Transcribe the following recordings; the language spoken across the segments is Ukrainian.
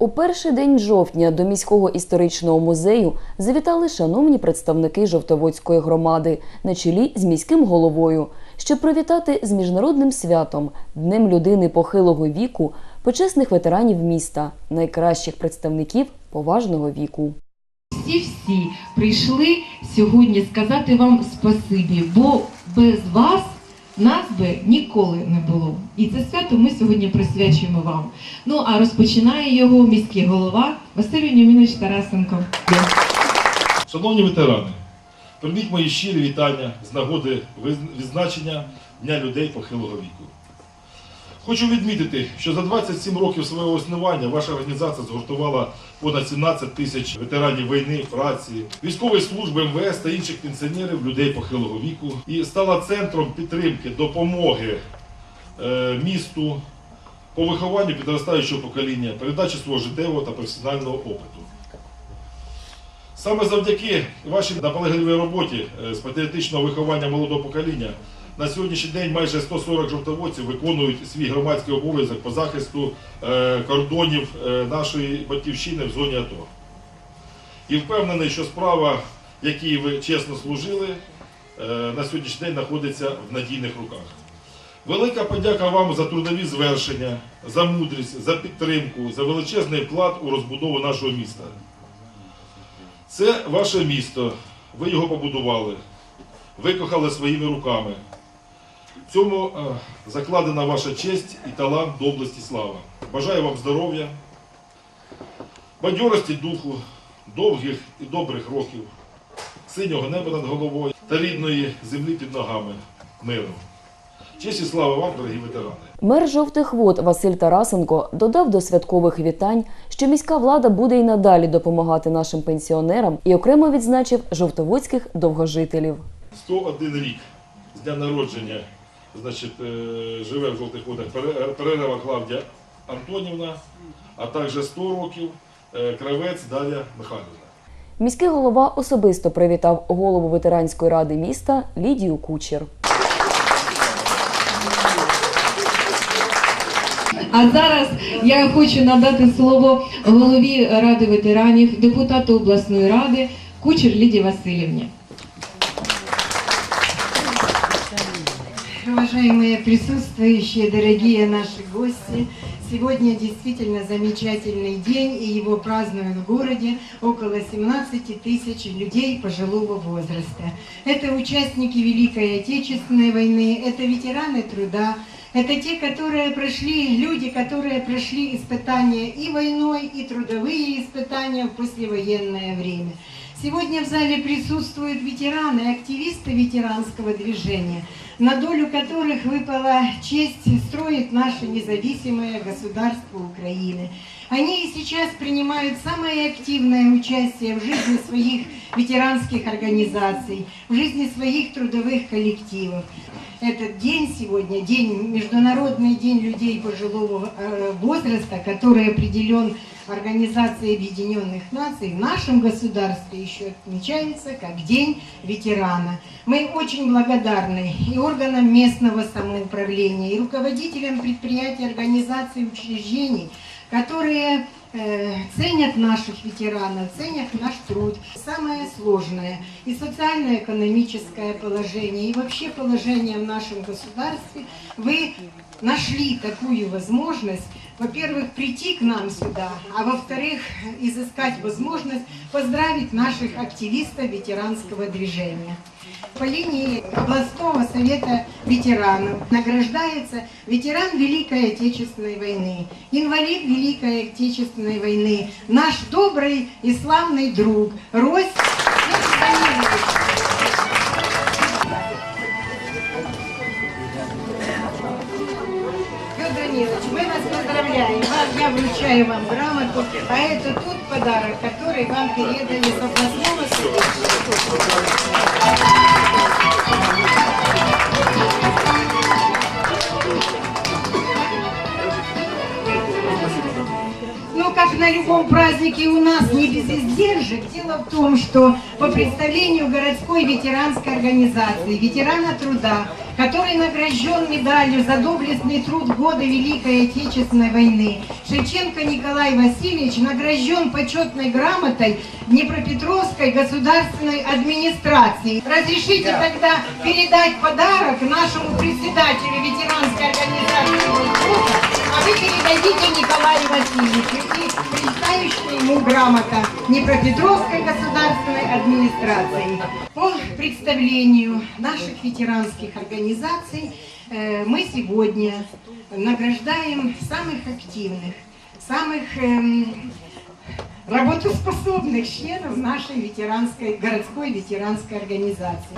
У перший день жовтня до міського історичного музею завітали шановні представники Жовтоводської громади на чолі з міським головою, щоб привітати з міжнародним святом Днем людини похилого віку, почесних ветеранів міста, найкращих представників поважного віку. всі-всі прийшли сьогодні сказати вам спасибі, бо без вас нас би ніколи не було. І це свято ми сьогодні присвячуємо вам. Ну а розпочинає його міський голова Василь Німінович Тарасенко. Шановні ветерани, прийміть мої щирі вітання з нагоди відзначення Дня людей похилого віку. Хочу відмітити, що за 27 років свого існування ваша організація згуртувала понад 17 тисяч ветеранів війни, праці, військової служби МВС та інших пенсіонерів, людей похилого віку і стала центром підтримки, допомоги е, місту по вихованню підростаючого покоління, передачі свого життєвого та професіонального опиту. Саме завдяки вашій наполегливій роботі е, з патріотичного виховання молодого покоління на сьогоднішній день майже 140 жовтоводців виконують свій громадський обов'язок по захисту е, кордонів е, нашої батьківщини в зоні АТО. І впевнений, що справа, якій ви чесно служили, е, на сьогоднішній день знаходиться в надійних руках. Велика подяка вам за трудові звершення, за мудрість, за підтримку, за величезний вклад у розбудову нашого міста. Це ваше місто. Ви його побудували, викохали своїми руками. В цьому е, закладена ваша честь і талант до області слава. Бажаю вам здоров'я, бадьорості духу, довгих і добрих років, синього неба над головою та рідної землі під ногами, миру. Честь і слава вам, дорогі ветерани! Мер жовтих вод Василь Тарасенко додав до святкових вітань, що міська влада буде й надалі допомагати нашим пенсіонерам і окремо відзначив жовтоводських довгожителів. 101 рік з дня народження значить, е, живе в жовтих водах Пере- Перерева Клавдія Антонівна, а також 100 років е, кравець Дар'я Михайлівна. Міський голова особисто привітав голову ветеранської ради міста Лідію Кучер. А зараз я хочу надати слово голові Ради ветеранів, депутату обласної ради Кучер Лідії Васильівні. Уважаемые присутствующие, дорогие наши гости, сегодня действительно замечательный день, и его празднуют в городе около 17 тысяч людей пожилого возраста. Это участники Великой Отечественной войны, это ветераны труда, это те, которые прошли, люди, которые прошли испытания и войной, и трудовые испытания в послевоенное время. Сегодня в зале присутствуют ветераны, активисты ветеранского движения, на долю которых выпала честь строить наше независимое государство Украины. Они и сейчас принимают самое активное участие в жизни своих ветеранских организаций, в жизни своих трудовых коллективов. Этот день сегодня, день, Международный день людей пожилого э, возраста, который определен Организацией Объединенных Наций, в нашем государстве еще отмечается как День ветерана. Мы очень благодарны и органам местного самоуправления, и руководителям предприятий, организаций, учреждений, которые э, ценят наших ветеранов, ценят наш труд. Самое сложное и социально-экономическое положение, и вообще положение в нашем государстве, вы нашли такую возможность, во-первых, прийти к нам сюда, а во-вторых, изыскать возможность поздравить наших активистов ветеранского движения. По линии областного совета ветеранов награждается ветеран Великой Отечественной войны, инвалид Великой Отечественной войны, наш добрый и славный друг Рось вручаю вам грамоту, а это тот подарок, который вам передали с областного. Как на любом празднике у нас, не без издержек. Дело в том, что по представлению городской ветеранской организации, ветерана труда, который награжден медалью за доблестный труд в годы Великой Отечественной войны, Шевченко Николай Васильевич награжден почетной грамотой Днепропетровской государственной администрации. Разрешите тогда передать подарок нашему председателю ветеранской организации вы передадите Николаю Васильевичу и представящая ему грамота Днепропетровской государственной администрации. По представлению наших ветеранских организаций э, мы сегодня награждаем самых активных, самых эм, работоспособных членов нашей ветеранской, городской ветеранской организации.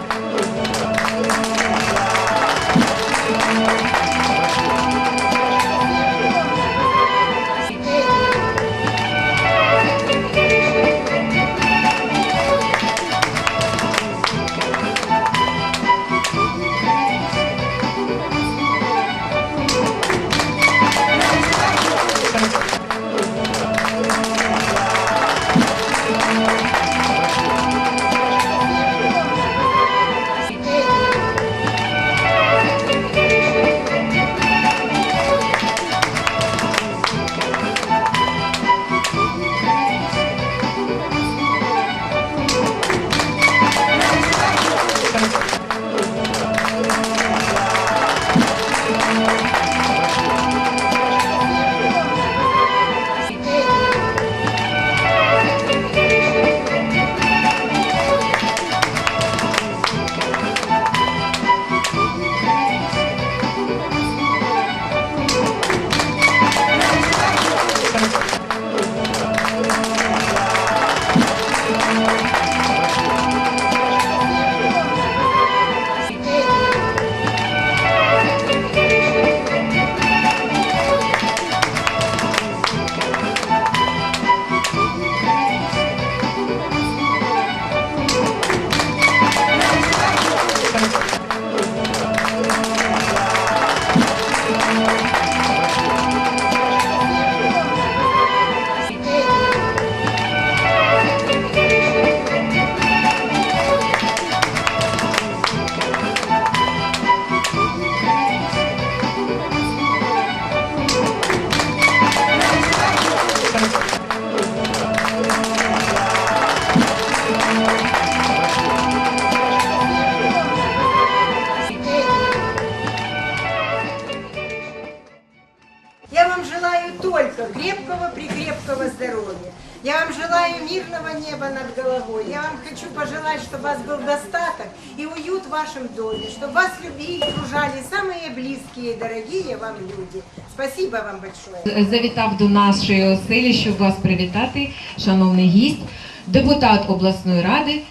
вам желаю только крепкого, прикрепкого здоровья. Я вам желаю мирного неба над головой. Я вам хочу пожелать, чтобы у вас был достаток и уют в вашем доме, чтобы вас любили, окружали самые близкие и дорогие вам люди. Спасибо вам большое. Завітав до нашої оселі, щоб вас привітати, шановний гість, депутат обласної ради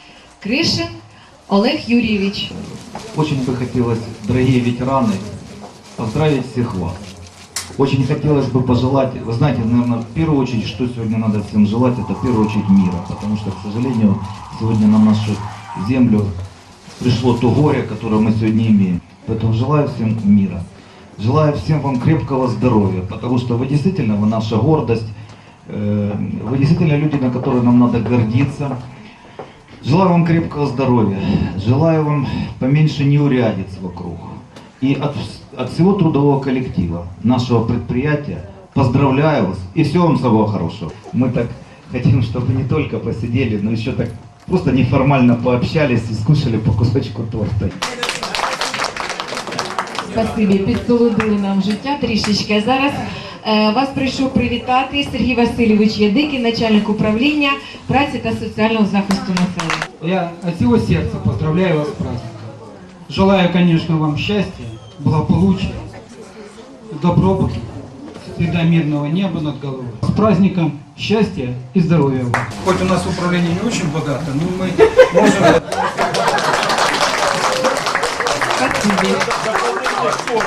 Кришин Олег Юрійович. Очень бы хотелось, дорогие ветераны, поздравить всех вас. Очень хотелось бы пожелать, вы знаете, наверное, в первую очередь, что сегодня надо всем желать, это в первую очередь мира, потому что, к сожалению, сегодня на нашу землю пришло то горе, которое мы сегодня имеем. Поэтому желаю всем мира. Желаю всем вам крепкого здоровья, потому что вы действительно, вы наша гордость, э, вы действительно люди, на которые нам надо гордиться. Желаю вам крепкого здоровья, желаю вам поменьше неурядиц вокруг И от, вс- от всего трудового коллектива нашего предприятия поздравляю вас и всего вам самого хорошего. Мы так хотим, чтобы не только посидели, но еще так просто неформально пообщались и скушали по кусочку торта. Спасибі, підсолодили нам життя трішечки. А Зараз е, вас прийшов привітати Сергій Васильович Ядикін, начальник управління праці та соціального захисту населення. Я от всего сердца поздравляю вас с праздником. Желаю, конечно, вам счастья, благополучия, добробута, всегда мирного неба над головой. С праздником счастья и здоровья вам. Хоть у нас управление не очень богато, но мы можем.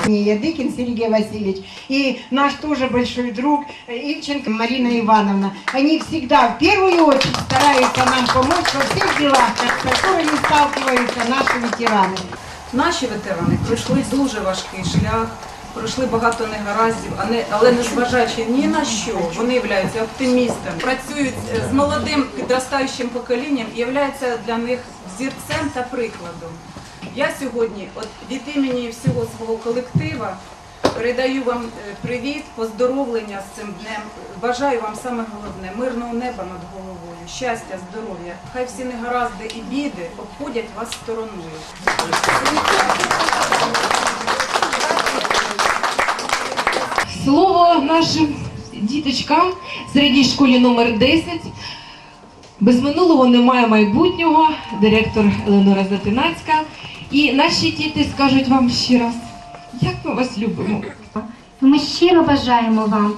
Ядыкин Сергей Васильевич и наш тоже большой друг Ильченко Марина Ивановна. Они всегда в первую очередь стараются нам помочь во всех делах, с которыми сталкиваются наши ветераны. Наші ветерани пройшли дуже важкий шлях пройшли багато негараздів, а не- але незважаючи ні на що, вони являються оптимістами, працюють е, з молодим підростаючим поколінням і являються для них взірцем та прикладом. Я сьогодні от від імені всього свого колектива передаю вам е, привіт, поздоровлення з цим днем. Бажаю вам саме головне мирного неба над головою, щастя, здоров'я. Хай всі негаразди і біди обходять вас стороною. Слово нашим діточкам в середній школі номер 10. Без минулого немає майбутнього, директор Еленора Затинацька. І наші діти скажуть вам ще раз, як ми вас любимо. Ми щиро бажаємо вам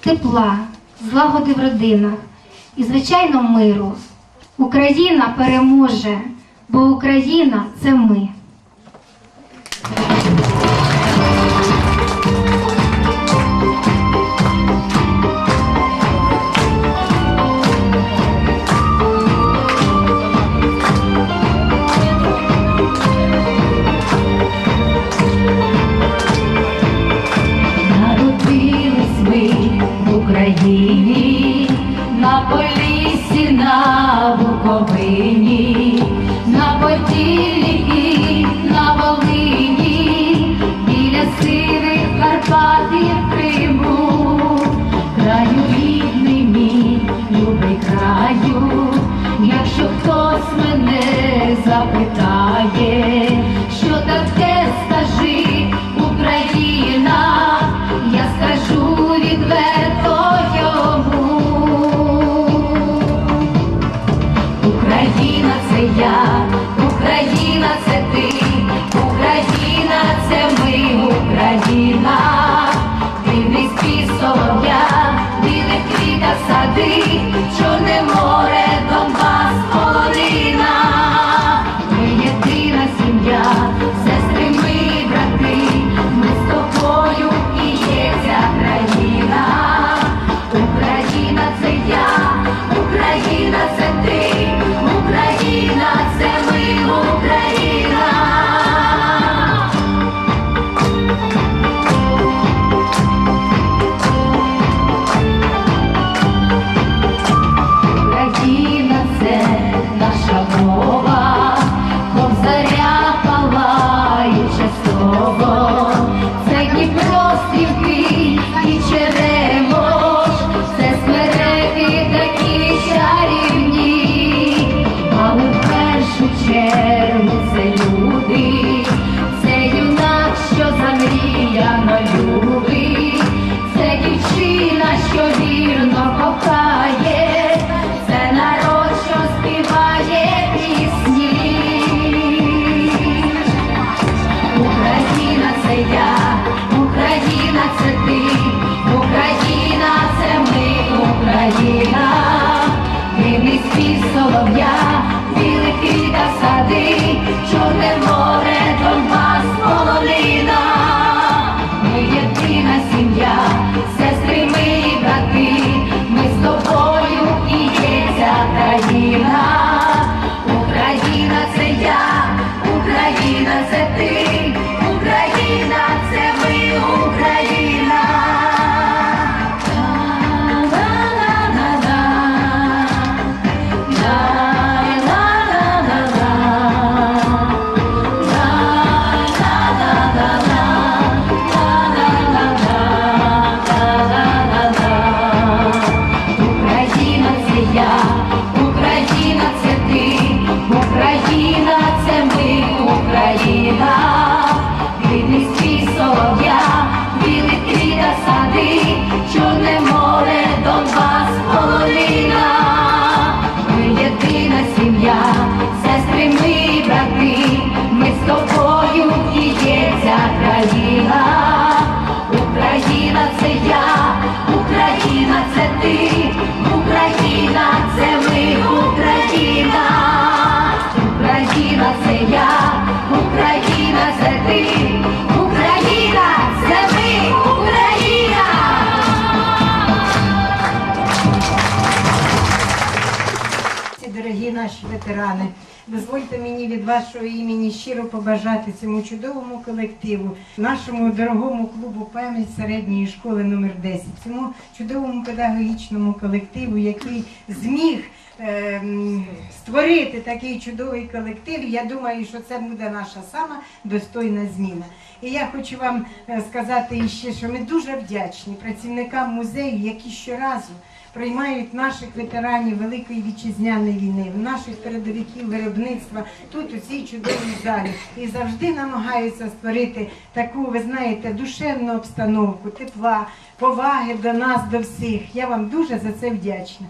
тепла, злагоди в родинах і, звичайно, миру. Україна переможе, бо Україна це ми. Україні, Поліссі, на Буковині, на Поділлі і на Волині, біля сивих Карпат і Криму, краю рідний мій, любий краю, якщо хтось мене запитає, сади, чорне море, Дорогі Дозвольте мені від вашого імені щиро побажати цьому чудовому колективу, нашому дорогому клубу пам'ять середньої школи номер 10 цьому чудовому педагогічному колективу, який зміг ем, створити такий чудовий колектив. Я думаю, що це буде наша сама достойна зміна. І я хочу вам е, сказати ще, що ми дуже вдячні працівникам музею, які щоразу приймають наших ветеранів Великої вітчизняної війни, наших передовиків виробництва тут у цій чудовій залі і завжди намагаються створити таку, ви знаєте, душевну обстановку, тепла, поваги до нас, до всіх. Я вам дуже за це вдячна.